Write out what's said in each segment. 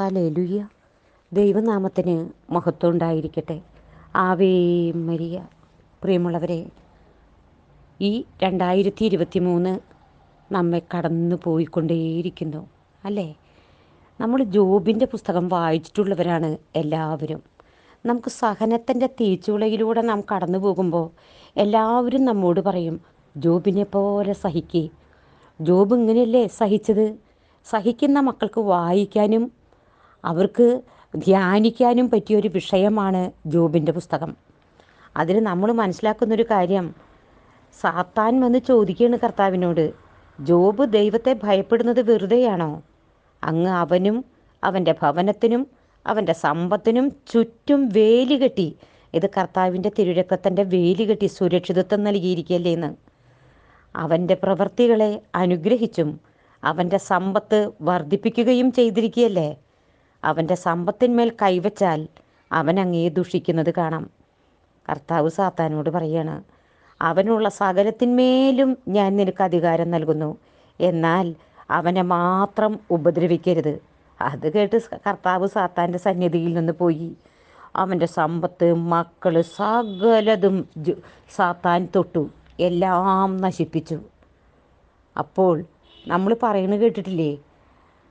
Hallelujah ദൈവനാമത്തിന് മഹത്വം ഉണ്ടായിരിക്കട്ടെ. ആവേ മരിയ. പ്രിയമുള്ളവരെ ഈ രണ്ടായിരത്തി ഇരുപത്തി മൂന്ന് നമ്മെ കടന്നു പോയിക്കൊണ്ടേയിരിക്കുന്നു. അല്ലേ? നമ്മൾ ജോബിന്റെ പുസ്തകം വായിച്ചിട്ടുള്ളവരാണ് എല്ലാവരും. നമുക്ക് സഹനത്തിന്റെ തീച്ചുളയിലൂടെ നാം കടന്നു പോകുമ്പോൾ എല്ലാവരും നമ്മോട് പറയും ജോബിനെ പോലെ സഹിക്കേ. ജോബ് ഇങ്ങനെയല്ലേ സഹിച്ചത്? സഹിക്കുന്ന മക്കൾക്ക് വായിക്കാനും അവർക്ക് ധ്യാനിക്കാനും പറ്റിയൊരു വിഷയമാണ് ജോബിന്റെ പുസ്തകം. അതിൽ നമ്മൾ മനസ്സിലാക്കുന്നൊരു കാര്യം സാത്താൻ വന്ന് ചോദിക്കുകയാണ് കർത്താവിനോട് ജോബ് ദൈവത്തെ ഭയപ്പെടുന്നത് വെറുതെയാണോ? അങ്ങ് അവനും അവന്റെ ഭവനത്തിനും അവന്റെ സമ്പത്തിനും ചുറ്റും വേലി കെട്ടി ഇത് കർത്താവിന്റെ തിരുരക്തത്തിന്റെ വേലി കെട്ടി സുരക്ഷിതത്വം നൽകിയിരിക്കുകയല്ലേ എന്ന്. അവന്റെ പ്രവൃത്തികളെ അനുഗ്രഹിച്ചും അവന്റെ സമ്പത്ത് വർദ്ധിപ്പിക്കുകയും ചെയ്തിരിക്കുകയല്ലേ? അവന്റെ സമ്പത്തിന്മേൽ കൈവച്ചാൽ അവൻ അങ്ങേ ദുഷിക്കുന്നത് കാണാം. കർത്താവ് സാത്താനോട് പറയാണ് അവനുള്ള സകലത്തിന്മേലും ഞാൻ നിനക്ക് അധികാരം നൽകുന്നു. എന്നാൽ അവനെ മാത്രം ഉപദ്രവിക്കരുത്. അത് കേട്ട് കർത്താവ് സാത്താന്റെ സന്നിധിയിൽ നിന്ന് പോയി. അവന്റെ സമ്പത്ത് മക്കൾ സകലതും സാത്താൻ തൊട്ടു എല്ലാം നശിപ്പിച്ചു. അപ്പോൾ നമ്മൾ പറയുന്നത് കേട്ടിട്ടില്ലേ?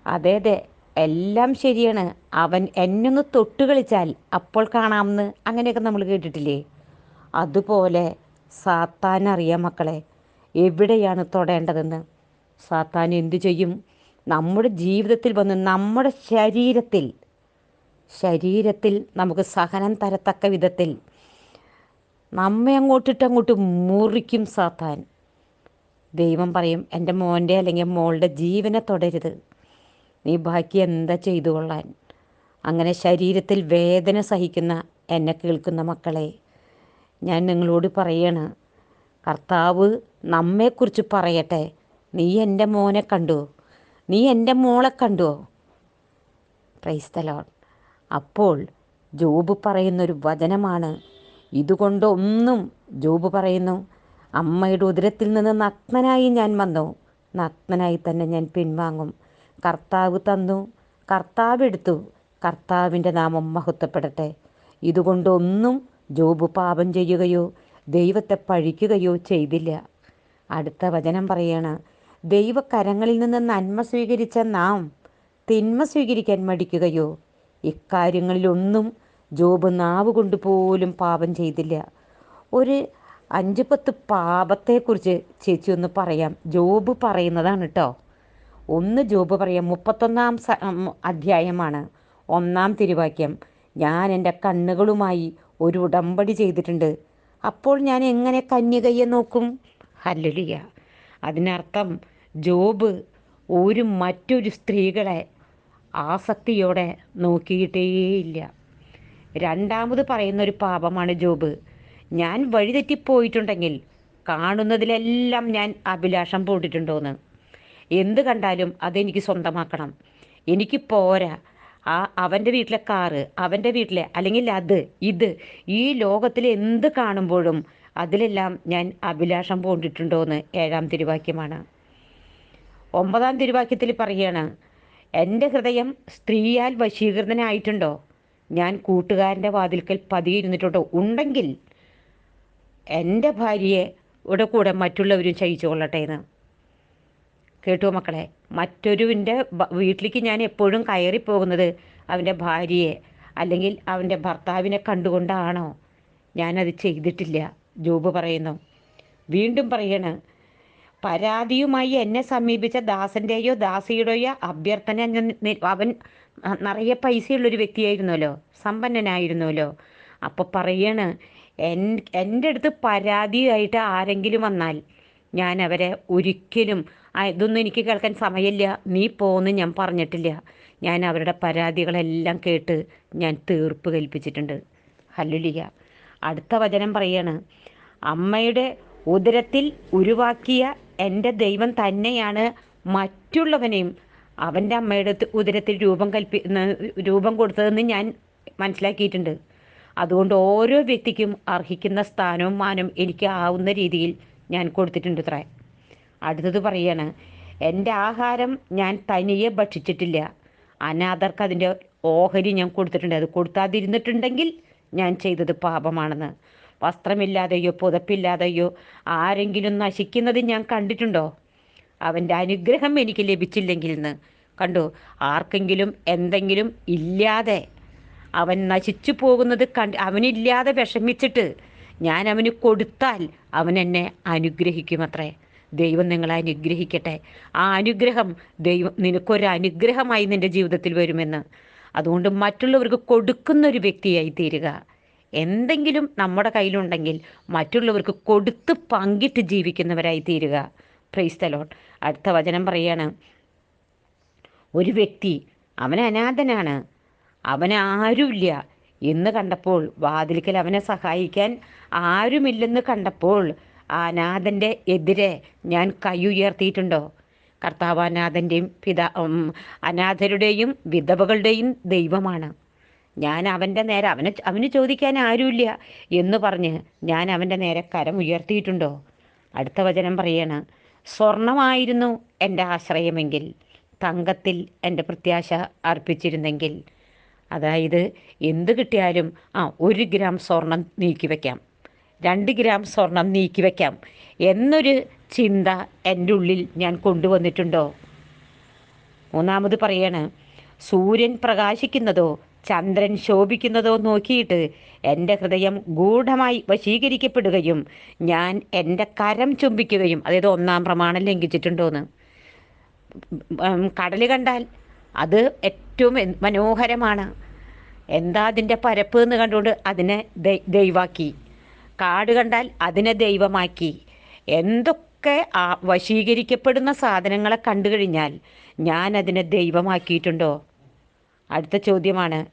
അതെ അതെ എല്ലാം ശരിയാണ്. അവൻ എന്നൊന്ന് തൊട്ട് കളിച്ചാൽ അപ്പോൾ കാണാമെന്ന് അങ്ങനെയൊക്കെ നമ്മൾ കേട്ടിട്ടില്ലേ? അതുപോലെ സാത്താൻ അറിയാം മക്കളെ എവിടെയാണ് തൊടേണ്ടതെന്ന്? സാത്താൻ എന്തു ചെയ്യും? നമ്മുടെ ജീവിതത്തിൽ വന്ന് നമ്മുടെ ശരീരത്തിൽ ശരീരത്തിൽ നമുക്ക് സഹനം തരത്തക്ക വിധത്തിൽ നമ്മെ അങ്ങോട്ടിട്ട് അങ്ങോട്ട് മുറിക്കും സാത്താൻ. ദൈവം പറയും എന്റെ മോന്റെ അല്ലെങ്കിൽ മോളുടെ ജീവനെ തുടരുത്. നീ ബാക്കി എന്താ ചെയ്തു കൊള്ളാൻ? അങ്ങനെ ശരീരത്തിൽ വേദന സഹിക്കുന്ന എന്നെ കേൾക്കുന്ന മക്കളെ ഞാൻ നിങ്ങളോട് പറയാണ് കർത്താവ് നമ്മെക്കുറിച്ച് പറയട്ടെ. നീ എന്റെ മോനെ കണ്ടു? നീ എന്റെ മോളെ കണ്ടുവോ ക്രൈസ്തലോൺ അപ്പോൾ ജോബ് പറയുന്നൊരു വചനമാണ്. ഇതുകൊണ്ടൊന്നും ജോബ് പറയുന്നു. അമ്മയുടെ ഉദരത്തിൽ നിന്ന് നഗ്നനായി ഞാൻ വന്നു. നഗ്നനായി തന്നെ ഞാൻ പിൻവാങ്ങും. കർത്താവ് തന്നു. കർത്താവ് എടുത്തു. കർത്താവിന്റെ നാമം മഹത്വപ്പെടട്ടെ. ഇതുകൊണ്ടൊന്നും ജോബ് പാപം ചെയ്യുകയോ ദൈവത്തെ പഴിക്കുകയോ ചെയ്തില്ല. അടുത്ത വചനം പറയണ. ദൈവകരങ്ങളിൽ നിന്ന് നന്മ സ്വീകരിച്ച നാം തിന്മ സ്വീകരിക്കാൻ മടിക്കുകയോ ഇക്കാര്യങ്ങളിലൊന്നും ജോബ് നാവ് കൊണ്ട് പോലും പാപം ചെയ്തില്ല. ഒരു അഞ്ച് പത്ത് പാപത്തെക്കുറിച്ച് ചേച്ചി ഒന്ന് പറയാം. ജോബ് പറയുന്നതാണ് കേട്ടോ ഒന്ന് ജോബ് പറയാം. മുപ്പത്തൊന്നാം അധ്യായമാണ്. ഒന്നാം തിരുവാക്യം. ഞാൻ എന്റെ കണ്ണുകളുമായി ഒരു ഉടമ്പടി ചെയ്തിട്ടുണ്ട്. അപ്പോൾ ഞാൻ എങ്ങനെ കന്യകയെ നോക്കും? ഹല്ലുലിയ. അതിനർത്ഥം ജോബ് ഒരു മറ്റൊരു സ്ത്രീകളെ ആസക്തിയോടെ നോക്കിയിട്ടേയില്ല. രണ്ടാമത് പറയുന്നൊരു പാപമാണ് ജോബ്. ഞാൻ വഴിതെറ്റിപ്പോയിട്ടുണ്ടെങ്കിൽ കാണുന്നതിലെല്ലാം ഞാൻ അഭിലാഷം പോട്ടിട്ടുണ്ടോയെന്ന് എന്ത് കണ്ടാലും അതെനിക്ക് സ്വന്തമാക്കണം. എനിക്ക് പോരാ. ആ അവന്റെ വീട്ടിലെ കാറ് അവന്റെ വീട്ടിലെ അല്ലെങ്കിൽ അത് ഇത് ഈ ലോകത്തിൽ എന്ത് കാണുമ്പോഴും അതിലെല്ലാം ഞാൻ അഭിലാഷം പോണ്ടിട്ടുണ്ടോയെന്ന് ഏഴാം തിരുവാക്യമാണ്. ഒമ്പതാം തിരുവാക്യത്തിൽ പറയുകയാണ് എന്റെ ഹൃദയം സ്ത്രീയാൽ വശീകൃതനായിട്ടുണ്ടോ? ഞാൻ കൂട്ടുകാരന്റെ വാതിൽക്കൽ പതിയിരുന്നിട്ടുണ്ടോ? ഉണ്ടെങ്കിൽ എന്റെ ഭാര്യയെ ഇവിടെ കൂടെ മറ്റുള്ളവരും ചയിച്ചു കൊള്ളട്ടെ എന്ന്. കേട്ടോ മക്കളെ മറ്റൊരുവിന്റെ വീട്ടിലേക്ക് ഞാൻ എപ്പോഴും കയറി പോകുന്നത് അവന്റെ ഭാര്യയെ അല്ലെങ്കിൽ അവന്റെ ഭർത്താവിനെ കണ്ടുകൊണ്ടാണോ? ഞാനത് ചെയ്തിട്ടില്ല ജോബ് പറയുന്നു. വീണ്ടും പറയണ് പരാതിയുമായി എന്നെ സമീപിച്ച ദാസന്റെയോ ദാസിയുടെയോ അഭ്യർത്ഥന അവൻ നിറയെ പൈസയുള്ളൊരു വ്യക്തിയായിരുന്നല്ലോ സമ്പന്നനായിരുന്നല്ലോ. അപ്പോൾ പറയണ് എൻ എന്റെ അടുത്ത് പരാതിയായിട്ട് ആരെങ്കിലും വന്നാൽ ഞാൻ അവരെ ഒരിക്കലും ഇതൊന്നും എനിക്ക് കേൾക്കാൻ സമയമില്ല. നീ പോന്ന് ഞാൻ പറഞ്ഞിട്ടില്ല. ഞാൻ അവരുടെ പരാതികളെല്ലാം കേട്ട് ഞാൻ തീർപ്പ് കൽപ്പിച്ചിട്ടുണ്ട്. ഹല്ലുലിയ അടുത്ത വചനം പറയാണ് അമ്മയുടെ ഉദരത്തിൽ ഉരുവാക്കിയ എന്റെ ദൈവം തന്നെയാണ് മറ്റുള്ളവനെയും അവന്റെ അമ്മയുടെ ഉദരത്തിൽ രൂപം കൽപ്പി രൂപം കൊടുത്തതെന്ന് ഞാൻ മനസ്സിലാക്കിയിട്ടുണ്ട്. അതുകൊണ്ട് ഓരോ വ്യക്തിക്കും അർഹിക്കുന്ന സ്ഥാനവും മാനവും എനിക്ക് ആവുന്ന രീതിയിൽ ഞാൻ കൊടുത്തിട്ടുണ്ട് അത്രേ അടുത്തത് പറയാണ് എന്റെ ആഹാരം ഞാൻ തനിയെ ഭക്ഷിച്ചിട്ടില്ല. അനാഥർക്ക് അതിന്റെ ഓഹരി ഞാൻ കൊടുത്തിട്ടുണ്ട്. അത് കൊടുക്കാതിരുന്നിട്ടുണ്ടെങ്കിൽ ഞാൻ ചെയ്തത് പാപമാണെന്ന്. വസ്ത്രമില്ലാതെയോ പുതപ്പില്ലാതെയോ ആരെങ്കിലും നശിക്കുന്നത് ഞാൻ കണ്ടിട്ടുണ്ടോ? അവന്റെ അനുഗ്രഹം എനിക്ക് ലഭിച്ചില്ലെങ്കിൽ എന്ന് കണ്ടു ആർക്കെങ്കിലും എന്തെങ്കിലും ഇല്ലാതെ അവൻ നശിച്ചു പോകുന്നത് കണ്ട് അവനില്ലാതെ വിഷമിച്ചിട്ട് ഞാൻ അവന് കൊടുത്താൽ അവൻ എന്നെ അനുഗ്രഹിക്കുമത്രേ. ദൈവം നിങ്ങളെ അനുഗ്രഹിക്കട്ടെ. ആ അനുഗ്രഹം ദൈവം നിനക്കൊരു അനുഗ്രഹമായി നിന്റെ ജീവിതത്തിൽ വരുമെന്ന്. അതുകൊണ്ട് മറ്റുള്ളവർക്ക് കൊടുക്കുന്ന ഒരു വ്യക്തിയായി തീരുക. എന്തെങ്കിലും നമ്മുടെ കയ്യിലുണ്ടെങ്കിൽ മറ്റുള്ളവർക്ക് കൊടുത്ത് പങ്കിട്ട് ജീവിക്കുന്നവരായി തീരുക. പ്രൈസ് തലോൺ അടുത്ത വചനം പറയാണ്. ഒരു വ്യക്തി അവൻ അനാഥനാണ്. അവന് ആരുമില്ല. എന്ന് കണ്ടപ്പോൾ വാതിൽക്കൽ അവനെ സഹായിക്കാൻ ആരുമില്ലെന്ന് കണ്ടപ്പോൾ ആ നാഥന്റെ എതിരെ ഞാൻ കൈ ഉയർത്തിയിട്ടുണ്ടോ? കർത്താവ് അനാഥന്റെയും പിതാ അനാഥരുടെയും വിധവകളുടെയും ദൈവമാണ്. ഞാൻ അവന്റെ നേരെ അവനെ അവന് ചോദിക്കാൻ ആരുമില്ല എന്ന് പറഞ്ഞ് ഞാൻ അവന്റെ നേരെ കരം ഉയർത്തിയിട്ടുണ്ടോ? അടുത്ത വചനം പറയാണ് സ്വർണമായിരുന്നു എന്റെ ആശ്രയമെങ്കിൽ തങ്കത്തിൽ എന്റെ പ്രത്യാശ അർപ്പിച്ചിരുന്നെങ്കിൽ. അതായത് എന്ത് കിട്ടിയാലും ആ ഒരു ഗ്രാം സ്വർണം നീക്കി വയ്ക്കാം രണ്ട് ഗ്രാം സ്വർണം നീക്കി വയ്ക്കാം എന്നൊരു ചിന്ത എന്റെ ഉള്ളിൽ ഞാൻ കൊണ്ടുവന്നിട്ടുണ്ടോ? മൂന്നാമത് പറയാണ് സൂര്യൻ പ്രകാശിക്കുന്നതോ ചന്ദ്രൻ ശോഭിക്കുന്നതോ നോക്കിയിട്ട് എന്റെ ഹൃദയം ഗൂഢമായി വശീകരിക്കപ്പെടുകയും ഞാൻ എന്റെ കരം ചുംബിക്കുകയും അതായത് ഒന്നാം പ്രമാണം ലംഘിച്ചിട്ടുണ്ടോന്ന്. കടൽ കണ്ടാൽ അത് ഏറ്റവും മനോഹരമാണ്. എന്താ അതിന്റെ പരപ്പ് എന്ന് കണ്ടുകൊണ്ട് അതിനെ ദൈവാക്കി. കാട് കണ്ടാൽ അതിനെ ദൈവമാക്കി. എന്തൊക്കെ ആ വശീകരിക്കപ്പെടുന്ന സാധനങ്ങളെ കണ്ടു കഴിഞ്ഞാൽ ഞാൻ അതിനെ ദൈവമാക്കിയിട്ടുണ്ടോ? അടുത്ത ചോദ്യമാണ്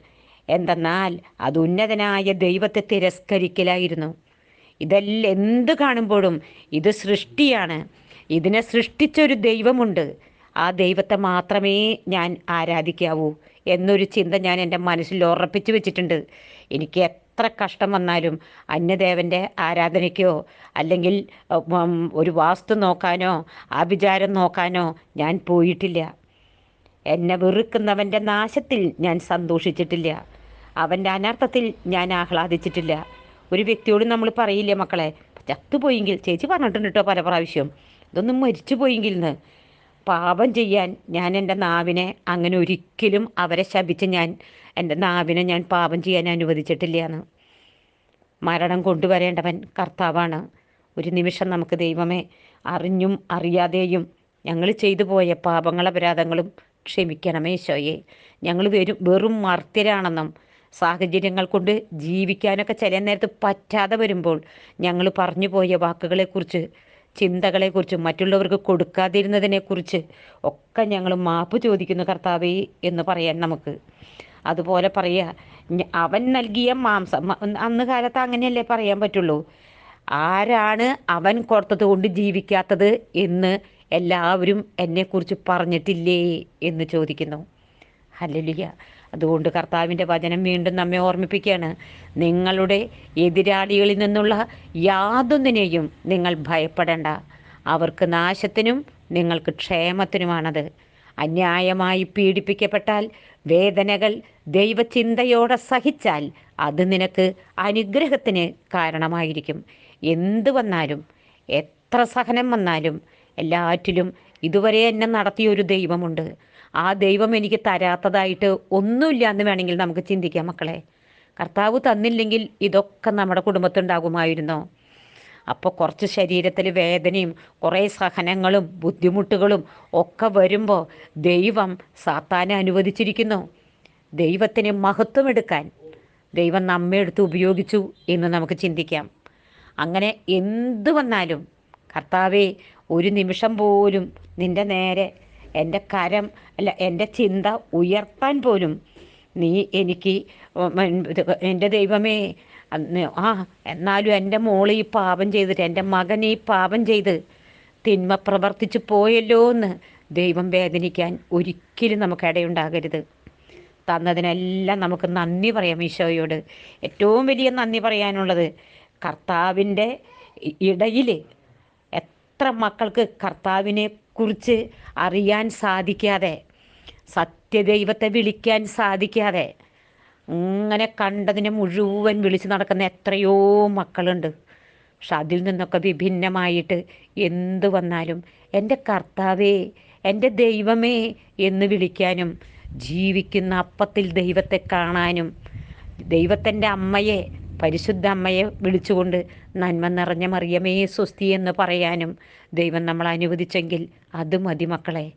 എന്തെന്നാൽ അത് ഉന്നതനായ ദൈവത്തെ തിരസ്കരിക്കലായിരുന്നു. ഇതെല്ലാം എന്ത് കാണുമ്പോഴും ഇത് സൃഷ്ടിയാണ്. ഇതിനെ സൃഷ്ടിച്ചൊരു ദൈവമുണ്ട്. ആ ദൈവത്തെ മാത്രമേ ഞാൻ ആരാധിക്കാവൂ എന്നൊരു ചിന്ത ഞാൻ എന്റെ മനസ്സിൽ ഉറപ്പിച്ചു വെച്ചിട്ടുണ്ട്. എനിക്ക് എത്ര കഷ്ടം വന്നാലും അന്യദേവന്റെ ആരാധനയ്ക്കോ അല്ലെങ്കിൽ ഒരു വാസ്തു നോക്കാനോ ആഭിചാരം നോക്കാനോ ഞാൻ പോയിട്ടില്ല. എന്നെ വെറുക്കുന്നവന്റെ നാശത്തിൽ ഞാൻ സന്തോഷിച്ചിട്ടില്ല. അവന്റെ അനർത്ഥത്തിൽ ഞാൻ ആഹ്ലാദിച്ചിട്ടില്ല. ഒരു വ്യക്തിയോട് നമ്മൾ പറയില്ലേ മക്കളെ ചത്തുപോയെങ്കിൽ ചേച്ചി പറഞ്ഞിട്ടുണ്ട് കേട്ടോ പല പ്രാവശ്യം ഇതൊന്നും മരിച്ചു പോയെങ്കിൽ എന്ന് പാപം ചെയ്യാൻ ഞാൻ എന്റെ നാവിനെ അങ്ങനെ ഒരിക്കലും അവരെ ശപിച്ച് ഞാൻ എന്റെ നാവിനെ ഞാൻ പാപം ചെയ്യാൻ അനുവദിച്ചിട്ടില്ല എന്ന്. മരണം കൊണ്ടുവരേണ്ടവൻ കർത്താവാണ്. ഒരു നിമിഷം നമുക്ക് ദൈവമേ അറിഞ്ഞും അറിയാതെയും ഞങ്ങൾ ചെയ്തു പോയ പാപങ്ങൾ അപരാധങ്ങളും ക്ഷമിക്കണമേ ഈശോയെ ഞങ്ങൾ വെറും വെറും മർത്യരാണെന്നും സാഹചര്യങ്ങൾ കൊണ്ട് ജീവിക്കാനൊക്കെ ചില നേരത്ത് പറ്റാതെ വരുമ്പോൾ ഞങ്ങൾ പറഞ്ഞു പോയ വാക്കുകളെക്കുറിച്ച് ചിന്തകളെക്കുറിച്ച് മറ്റുള്ളവർക്ക് കൊടുക്കാതിരുന്നതിനെക്കുറിച്ച് ഒക്കെ ഞങ്ങൾ മാപ്പ് ചോദിക്കുന്നു കർത്താവേ എന്ന് പറയാൻ നമുക്ക്. അതുപോലെ പറയുക അവൻ നൽകിയ മാംസം അന്ന് കാലത്ത് അങ്ങനെയല്ലേ പറയാൻ പറ്റുള്ളൂ? ആരാണ് അവൻ കൊടുത്തത് കൊണ്ട് ജീവിക്കാത്തത് എന്ന് എല്ലാവരും എന്നെക്കുറിച്ച് പറഞ്ഞിട്ടില്ലേ എന്ന് ചോദിക്കുന്നു. ഹല്ലേലൂയ. അതുകൊണ്ട് കർത്താവിന്റെ വചനം വീണ്ടും നമ്മെ ഓർമ്മിപ്പിക്കുകയാണ്. നിങ്ങളുടെ എതിരാളികളിൽ നിന്നുള്ള യാതൊന്നിനെയും നിങ്ങൾ ഭയപ്പെടേണ്ട. അവർക്ക് നാശത്തിനും നിങ്ങൾക്ക് ക്ഷേമത്തിനുമാണത്. അന്യായമായി പീഡിപ്പിക്കപ്പെട്ടാൽ വേദനകൾ ദൈവചിന്തയോടെ സഹിച്ചാൽ അത് നിനക്ക് അനുഗ്രഹത്തിന് കാരണമായിരിക്കും. എന്ത് വന്നാലും എത്ര സഹനം വന്നാലും എല്ലാറ്റിലും ഇതുവരെ എന്നെ നടത്തിയൊരു ദൈവമുണ്ട്. ആ ദൈവം എനിക്ക് തരാത്തതായിട്ട് ഒന്നുമില്ല എന്ന് വേണമെങ്കിൽ നമുക്ക് ചിന്തിക്കാം മക്കളെ. കർത്താവ് തന്നില്ലെങ്കിൽ ഇതൊക്കെ നമ്മുടെ കുടുംബത്തുണ്ടാകുമായിരുന്നോ അപ്പോൾ കുറച്ച് ശരീരത്തിൽ വേദനയും കുറേ സഹനങ്ങളും ബുദ്ധിമുട്ടുകളും ഒക്കെ വരുമ്പോൾ ദൈവം സാത്താനെ അനുവദിച്ചിരിക്കുന്നു. ദൈവത്തിന് മഹത്വമെടുക്കാൻ ദൈവം നമ്മെ എടുത്ത് ഉപയോഗിച്ചു എന്ന് നമുക്ക് ചിന്തിക്കാം. അങ്ങനെ എന്ത് വന്നാലും കർത്താവെ ഒരു നിമിഷം പോലും നിന്റെ നേരെ എന്റെ കരം അല്ല എന്റെ ചിന്ത ഉയർത്താൻ പോലും നീ എനിക്ക് എന്റെ ദൈവമേ ആ എന്നാലും എന്റെ മോൾ ഈ പാപം ചെയ്തിട്ട് എന്റെ മകൻ ഈ പാപം ചെയ്ത് തിന്മ പ്രവർത്തിച്ചു പോയല്ലോ എന്ന് ദൈവം വേദനിക്കാൻ ഒരിക്കലും നമുക്ക് ഇടയുണ്ടാകരുത്. തന്നതിനെല്ലാം നമുക്ക് നന്ദി പറയാം ഈശോയോട്. ഏറ്റവും വലിയ നന്ദി പറയാനുള്ളത് കർത്താവിന്റെ ഇടയിൽ എത്ര മക്കൾക്ക് കർത്താവിനെ കുറിച്ച് അറിയാൻ സാധിക്കാതെ സത്യദൈവത്തെ വിളിക്കാൻ സാധിക്കാതെ അങ്ങനെ കണ്ടതിനെ മുഴുവൻ വിളിച്ച് നടക്കുന്ന എത്രയോ മക്കളുണ്ട്. പക്ഷെ അതിൽ നിന്നൊക്കെ വിഭിന്നമായിട്ട് എന്ത് വന്നാലും എന്റെ കർത്താവേ എന്റെ ദൈവമേ എന്ന് വിളിക്കാനും ജീവിക്കുന്ന അപ്പത്തിൽ ദൈവത്തെ കാണാനും ദൈവത്തിന്റെ അമ്മയെ പരിശുദ്ധ അമ്മയെ വിളിച്ചുകൊണ്ട് നന്മ നിറഞ്ഞ മറിയമേ സ്വസ്തി എന്ന് പറയാനും ദൈവം നമ്മൾ അനുവദിച്ചെങ്കിൽ അത് മതി മക്കളെ.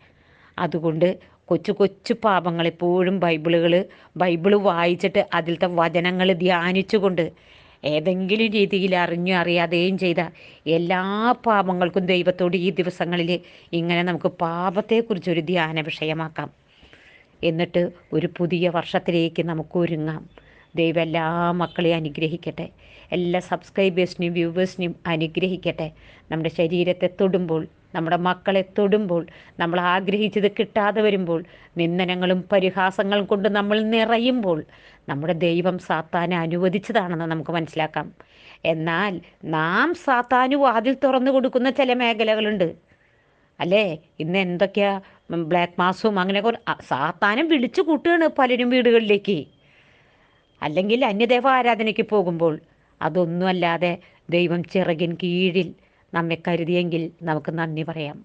അതുകൊണ്ട് കൊച്ചു കൊച്ചു പാപങ്ങൾ എപ്പോഴും ബൈബിളുകൾ ബൈബിൾ വായിച്ചിട്ട് അതിലത്തെ വചനങ്ങൾ ധ്യാനിച്ചുകൊണ്ട് ഏതെങ്കിലും രീതിയിൽ അറിഞ്ഞു അറിയാതെയും ചെയ്ത എല്ലാ പാപങ്ങൾക്കും ദൈവത്തോട് ഈ ദിവസങ്ങളിൽ ഇങ്ങനെ നമുക്ക് പാപത്തെക്കുറിച്ചൊരു ധ്യാന വിഷയമാക്കാം എന്നിട്ട് ഒരു പുതിയ വർഷത്തിലേക്ക് നമുക്ക് ഒരുങ്ങാം. ദൈവം എല്ലാ മക്കളെയും അനുഗ്രഹിക്കട്ടെ. എല്ലാ സബ്സ്ക്രൈബേഴ്സിനെയും വ്യൂവേഴ്സിനെയും അനുഗ്രഹിക്കട്ടെ. നമ്മുടെ ശരീരത്തെ തൊടുമ്പോൾ നമ്മുടെ മക്കളെ തൊടുമ്പോൾ നമ്മൾ ആഗ്രഹിച്ചത് കിട്ടാതെ വരുമ്പോൾ നിന്ദനങ്ങളും പരിഹാസങ്ങളും കൊണ്ട് നമ്മൾ നിറയുമ്പോൾ നമ്മുടെ ദൈവം സാത്താനെ അനുവദിച്ചതാണെന്ന് നമുക്ക് മനസ്സിലാക്കാം. എന്നാൽ നാം സാത്താനു വാതിൽ തുറന്നു കൊടുക്കുന്ന ചില മേഖലകളുണ്ട്. അല്ലേ? ഇന്ന് എന്തൊക്കെയാ ബ്ലാക്ക് മാസും അങ്ങനെ സാത്താനും വിളിച്ചു കൂട്ടുകയാണ് പലരും വീടുകളിലേക്ക്. അല്ലെങ്കിൽ അന്യദേവ ആരാധനയ്ക്ക് പോകുമ്പോൾ അതൊന്നുമല്ലാതെ ദൈവം ചിറകിൻ കീഴിൽ നമ്മെ കരുതിയെങ്കിൽ നമുക്ക് നന്ദി പറയാം.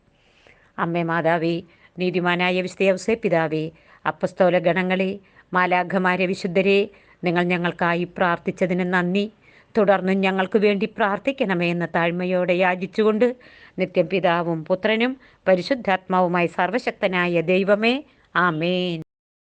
അമ്മേ മാതാവേ നീതിമാനായ വിസ്തയവസേ പിതാവേ അപ്പസ്തോല ഗണങ്ങളെ മാലാഘമാരെ വിശുദ്ധരെ നിങ്ങൾ ഞങ്ങൾക്കായി പ്രാർത്ഥിച്ചതിന് നന്ദി. തുടർന്നും ഞങ്ങൾക്ക് വേണ്ടി പ്രാർത്ഥിക്കണമേ എന്ന താഴ്മയോടെ യാചിച്ചുകൊണ്ട് നിത്യം പിതാവും പുത്രനും പരിശുദ്ധാത്മാവുമായി സർവശക്തനായ ദൈവമേ ആമേൻ.